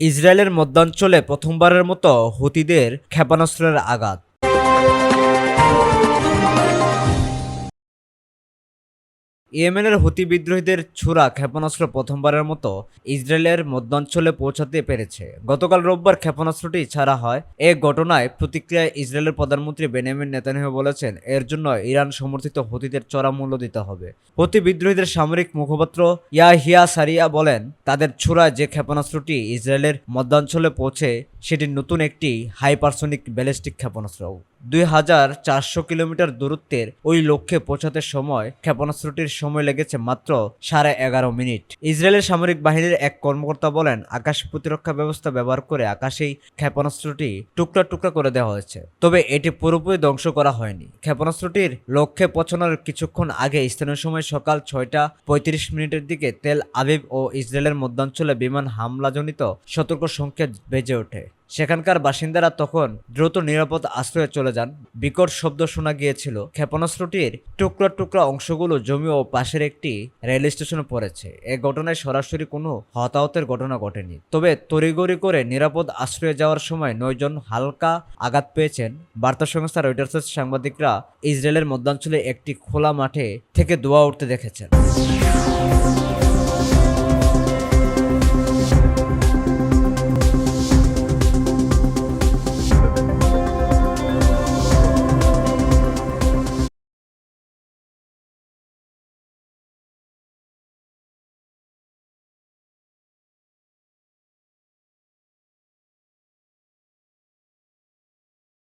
ইসরায়েলের মধ্যাঞ্চলে প্রথমবারের মতো হুতিদের ক্ষেপণাস্ত্রের আঘাত। ইয়েমেনের হুতি বিদ্রোহীদের ছোড়া ক্ষেপণাস্ত্র প্রথমবারের মতো ইসরায়েলের মধ্যাঞ্চলে পৌঁছাতে পেরেছে। গতকাল রোববার ক্ষেপণাস্ত্রটি ছাড়া হয়। এ ঘটনায় প্রতিক্রিয়ায় ইসরায়েলের প্রধানমন্ত্রী বেনিয়ামিন নেতানিয়াহু বলেছেন, এর জন্য ইরান সমর্থিত হুতিদের চড়া মূল্য দিতে হবে। হুতি বিদ্রোহীদের সামরিক মুখপাত্র ইয়াহিয়া সারিয়া বলেন, তাদের ছোড়া যে ক্ষেপণাস্ত্রটি ইসরায়েলের মধ্যাঞ্চলে পৌঁছে, সেটি নতুন একটি হাইপারসোনিক ব্যালিস্টিক ক্ষেপণাস্ত্র। দুই হাজার চারশো কিলোমিটার দূরত্বের ওই লক্ষ্যে পৌঁছাতে সময় ক্ষেপণাস্ত্রটির সময় লেগেছে মাত্র সাড়ে এগারো মিনিট। ইসরায়েলের সামরিক বাহিনীর এক কর্মকর্তা বলেন, আকাশ প্রতিরক্ষা ব্যবস্থা ব্যবহার করে আকাশেই ক্ষেপণাস্ত্রটি টুকরা টুকরা করে দেওয়া হয়েছে। তবে এটি পুরোপুরি ধ্বংস করা হয়নি। ক্ষেপণাস্ত্রটির লক্ষ্যে পৌঁছানোর কিছুক্ষণ আগে স্থানীয় সময় সকাল ছয়টা পঁয়ত্রিশ মিনিটের দিকে তেল আবিব ও ইসরায়েলের মধ্যাঞ্চলে বিমান হামলাজনিত সতর্ক সংকেত বেজে ওঠে। সেখানকার বাসিন্দারা তখন দ্রুত নিরাপদ আশ্রয়ে চলে যান। বিকট শব্দ শোনা গিয়েছিল। ক্ষেপণাস্ত্রটির টুকরা টুকরা অংশগুলো জমি ও পাশের একটি রেল স্টেশনে পড়েছে। এ ঘটনায় সরাসরি কোনো হতাহতের ঘটনা ঘটেনি। তবে তড়িগড়ি করে নিরাপদ আশ্রয়ে যাওয়ার সময় নয়জন হালকা আঘাত পেয়েছেন। বার্তা সংস্থা রয়টার্সের সাংবাদিকরা ইসরায়েলের মধ্যাঞ্চলে একটি খোলা মাঠে থেকে দোয়া উঠতে দেখেছেন।